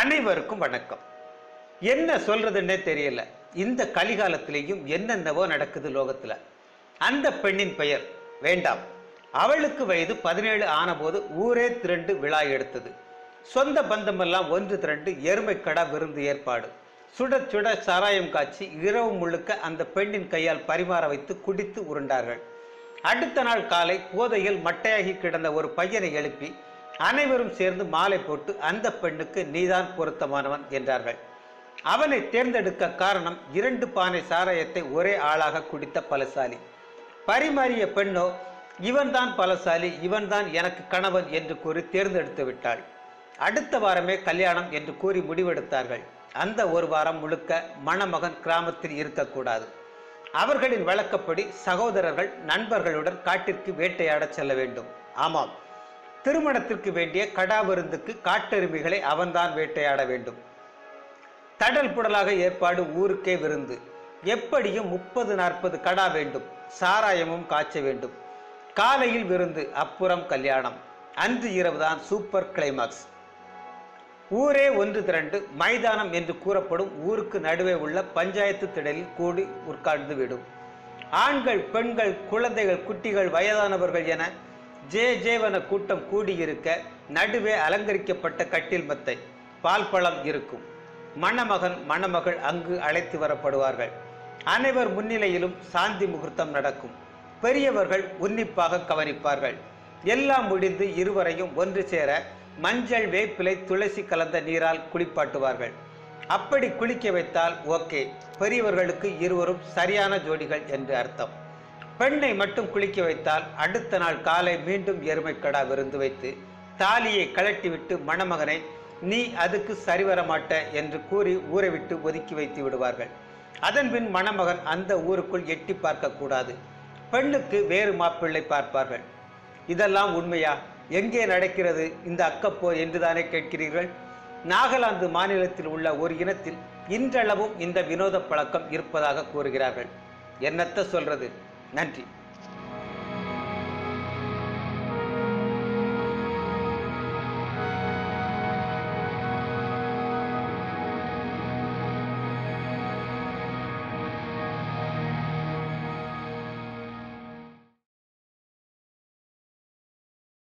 அனைவருக்கும் வணக்கம். என்ன சொல்றதுன்னே தெரியல. இந்த கலிகாலத்திலேயும் என்னென்னவோ நடக்குது லோகத்துல. அந்த பெண்ணின் பெயர் வேண்டாம். அவளுக்கு வயது பதினேழு ஆனபோது ஊரே திரண்டு விழா எடுத்தது. சொந்த பந்தமெல்லாம் ஒன்று திரண்டு எருமைக்கடா விருந்து ஏற்பாடு. சுட சுட சாராயம் காய்ச்சி இரவு முழுக்க அந்த பெண்ணின் கையால் பரிமாற வைத்து குடித்து உருண்டார்கள். அடுத்த நாள் காலை போதையில் மட்டையாகி கிடந்த ஒரு பையனை எழுப்பி அனைவரும் சேர்ந்து மாலை போட்டு அந்த பெண்ணுக்கு நீதான் பொருத்தமானவன் என்றார்கள். அவனை தேர்ந்தெடுக்க காரணம் இரண்டு பானை சாராயத்தை ஒரே ஆளாக குடித்த பலசாலி. பரிமாறிய பெண்ணோ இவன்தான் பலசாலி இவன்தான் எனக்கு கணவன் என்று கூறி தேர்ந்தெடுத்து விட்டாள். அடுத்த வாரமே கல்யாணம் என்று கூறி முடிவெடுத்தார்கள். அந்த ஒரு வாரம் முழுக்க மணமகன் கிராமத்தில் இருக்கக்கூடாது. அவர்களின் வழக்கப்படி சகோதரர்கள் நண்பர்களுடன் காட்டிற்கு வேட்டையாடச் செல்ல வேண்டும். ஆமாம் திருமணத்திற்கு வேண்டிய கடா விருந்துக்கு காட்டெருமைகளை அவன்தான் வேட்டையாட வேண்டும். தடல் புடலாக ஏற்பாடு ஊருக்கே விருந்து. எப்படியும் முப்பது நாற்பது கடா வேண்டும். சாராயமும் காய்ச்ச வேண்டும். காலையில் விருந்து அப்புறம் கல்யாணம். அன்று இரவுதான் சூப்பர் கிளைமாக்ஸ் ஊரே ஒன்று திரண்டு மைதானம் என்று கூறப்படும் ஊருக்கு நடுவே உள்ள பஞ்சாயத்து திடலில் கூடி உட்கார்ந்து விடும். ஆண்கள் பெண்கள் குழந்தைகள் குட்டிகள் வயதானவர்கள் என ஜே ஜேவன கூட்டம் கூடியிருக்க நடுவே அலங்கரிக்கப்பட்ட கட்டில் மத்தை பால் பழம் இருக்கும். மணமகன் மணமகள் அங்கு அழைத்து வரப்படுவார்கள். அனைவர் முன்னிலையிலும் சாந்தி முகூர்த்தம் நடக்கும். பெரியவர்கள் உன்னிப்பாக கவனிப்பார்கள். எல்லாம் முடிந்து இருவரையும் ஒன்று சேர மஞ்சள் வேப்பிலை துளசி கலந்த நீரால் குளிப்பாட்டுவார்கள். அப்படி குளிக்க வைத்தால் ஓகே. பெரியவர்களுக்கு இருவரும் சரியான ஜோடிகள் என்று அர்த்தம். பெண்ணை மட்டும் குளிக்க வைத்தால் அடுத்த நாள் காலை மீண்டும் எருமைக்கடா விருந்து வைத்து தாலியை கழட்டிவிட்டு மணமகனை நீ அதுக்கு சரிவர மாட்ட என்று கூறி ஊரை விட்டு ஒதுக்கி வைத்து விடுவார்கள். அதன்பின் மணமகன் அந்த ஊருக்குள் எட்டி பார்க்க கூடாது. பெண்ணுக்கு வேறு மாப்பிள்ளை பார்ப்பார்கள். இதெல்லாம் உண்மையா? எங்கே நடக்கிறது இந்த அக்கப்போர் என்றுதானே கேட்கிறீர்கள்? நாகாலாந்து மாநிலத்தில் உள்ள ஒரு இனத்தில் இன்றளவும் இந்த வினோத பழக்கம் இருப்பதாக கூறுகிறார்கள். என்னத்த சொல்றது? நன்றி.